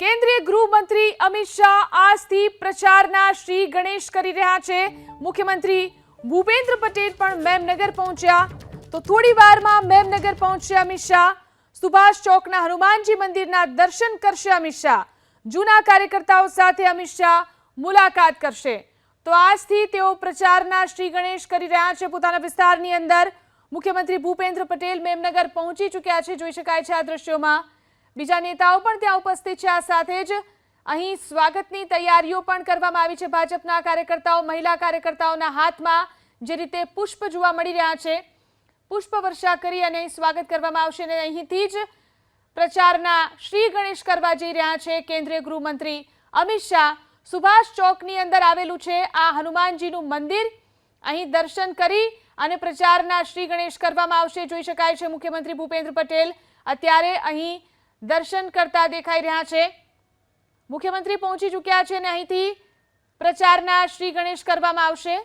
કેન્દ્રીય ગૃહમંત્રી અમિત શાહ આજથી પ્રચારના શ્રી ગણેશ કરી રહ્યા છે. મુખ્યમંત્રી ભૂપેન્દ્ર પટેલ પણ મેમનગર પહોંચ્યા. તો થોડી વારમાં મેમનગર પહોંચ્યા અમિત શાહ. સુભાષ ચોકના હનુમાનજી મંદિરના દર્શન કરશે અમિત શાહ. જૂના કાર્યકર્તાઓ સાથે અમિત શાહ મુલાકાત કરશે. તો આજથી તેઓ પ્રચારના શ્રી ગણેશ કરી રહ્યા છે પોતાના વિસ્તારની અંદર. મુખ્યમંત્રી ભૂપેન્દ્ર પટેલ મેમનગર પહોંચી ચૂક્યા છે. જોઈ શકાય છે આ દ્રશ્યોમાં. બીજા નેતાઓ પણ ત્યાં ઉપસ્થિત છે. આ સાથે જ અહીં સ્વાગતની તૈયારીઓ પણ કરવામાં આવી છે. ભાજપના કાર્યકર્તાઓ, મહિલા કાર્યકર્તાઓના હાથમાં જે રીતે પુષ્પ જોવા મળી રહ્યા છે. પુષ્પ વર્ષા કરી અને સ્વાગત કરવામાં આવશે અને અહીંથી જ પ્રચારના શ્રી ગણેશ કરવા જઈ રહ્યા છે. કેન્દ્રીય ગૃહમંત્રી અમિત શાહ સુભાષ ચોકની અંદર આવેલું છે. આ હનુમાનજીનું મંદિર અહીં દર્શન કરી અને પ્રચારના શ્રી ગણેશ કરવામાં આવશે. જોઈ શકાય છે મુખ્યમંત્રી ભૂપેન્દ્ર પટેલ અત્યારે અહીં દર્શન કરતા દેખાઈ રહ્યા છે. મુખ્યમંત્રી પહોંચી ચૂક્યા છે અને અહીંથી પ્રચારના શ્રી ગણેશ કરવામાં આવશે.